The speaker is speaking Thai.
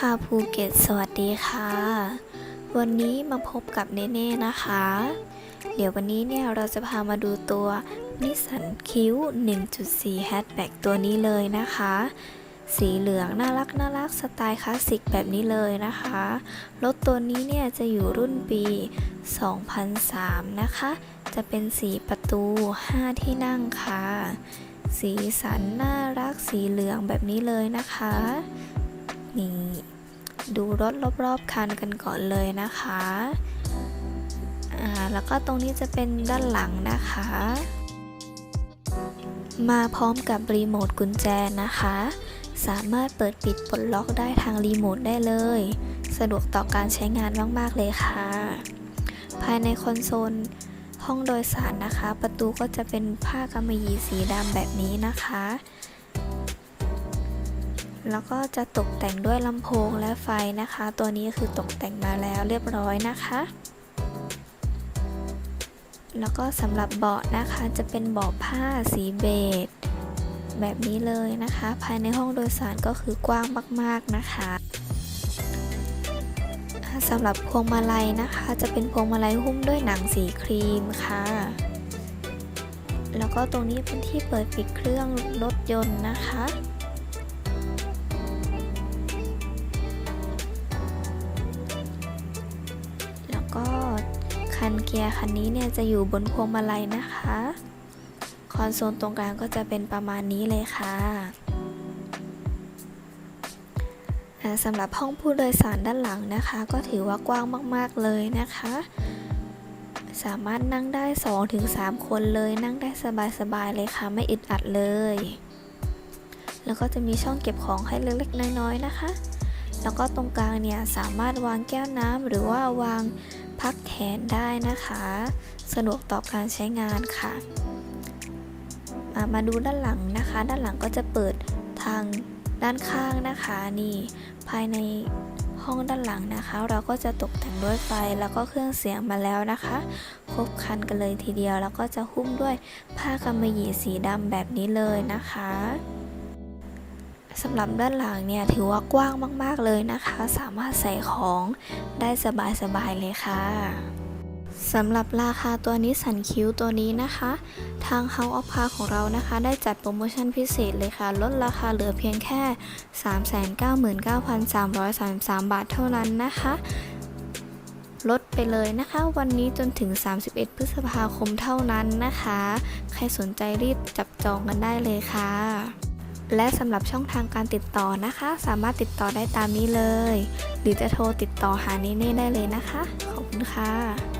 doesn't say free. House of Car ภูเก็ต สวัสดีค่ะ วันนี้มาพบกับเนเน่นะคะ เดี๋ยววันนี้เนี่ยเราจะพามาดูตัวนิสสันคิว1.4 Hatchback ตัวนี้เลยนะคะ สีเหลืองน่ารักน่ารักสไตล์คลาสสิกแบบนี้เลยนะคะ รถตัวนี้เนี่ยจะอยู่รุ่นปี 2003 นะคะ จะเป็นสีประตู 5 ที่นั่งค่ะ สีสันน่ารักสีเหลืองแบบนี้เลยนะคะ นี่ ดูรถรอบๆคันกันก่อนเลยนะคะอ่าแล้วก็ตรงนี้จะเป็นด้านหลังนะคะ มาพร้อมกับรีโมทกุญแจนะคะ สามารถเปิดปิดปลดล็อกได้ทางรีโมทได้เลย สะดวกต่อการใช้งานมากๆเลยค่ะ ภายในคอนโซลห้องโดยสารนะคะ ประตูก็จะเป็นผ้ากำมะหยี่สีดำแบบนี้นะคะ แล้วก็จะตกแต่งด้วยลำโพงและไฟนะคะ ตัวนี้คือตกแต่งมาแล้วเรียบร้อยนะคะ แล้วก็สำหรับเบาะนะคะจะเป็นเบาะผ้าสีเบจแบบนี้เลยนะคะ ภายในห้องโดยสารก็คือกว้างมากๆนะคะสำหรับพวงมาลัยนะคะ จะเป็นพวงมาลัยหุ้มด้วยหนังสีครีมค่ะ แล้วก็ตรงนี้เป็นที่เปิดปิดเครื่องรถยนต์นะคะ เกียร์คันนี้เนี่ยจะอยู่บนพวงมาลัยนะคะ คอนโซลตรงกลางก็จะเป็นประมาณนี้เลยค่ะสำหรับห้องผู้โดยสารด้านหลังนะคะ ก็ถือว่ากว้างมากๆเลยนะคะ สามารถนั่งได้ 2-3 คนเลยนั่งได้สบายๆเลยค่ะ ไม่อึดอัดเลย แล้วก็จะมีช่องเก็บของให้เล็กๆน้อยๆนะคะ แล้วก็ตรงกลางเนี่ยสามารถวางแก้วน้ำหรือว่าวางพักแขนได้นะคะ สะดวกต่อการใช้งานค่ะอะมาดูด้านหลังนะคะ ด้านหลังก็จะเปิดทางด้านข้างนะคะนี่ภายในห้องด้านหลังนะคะ เราก็จะตกแต่งด้วยไฟแล้วก็เครื่องเสียงมาแล้วนะคะ ครบครันกันเลยทีเดียว แล้วก็จะหุ้มด้วยผ้ากำมะหยี่สีดำแบบนี้เลยนะคะ สำหรับด้านหลังเนี่ยถือว่ากว้างมาก ๆ เลยนะคะ สามารถใส่ของได้สบาย ๆ เลยค่ะสำหรับราคาตัวนี้สันคิ้วตัวนี้นะคะ ทาง House of Car ของเรานะคะ ได้จัดโปรโมชั่นพิเศษเลยค่ะ ลดราคาเหลือเพียงแค่ 399,333 บาทเท่านั้นนะคะ ลดไปเลยนะคะ วันนี้จนถึง 31 พฤษภาคมเท่านั้นนะคะ ใครสนใจรีบจับจองกันได้เลยค่ะ และสำหรับช่องทางการติดต่อนะคะ สามารถติดต่อได้ตามนี้เลย หรือจะโทรติดต่อหาเนเน่ได้เลยนะคะ ขอบคุณค่ะ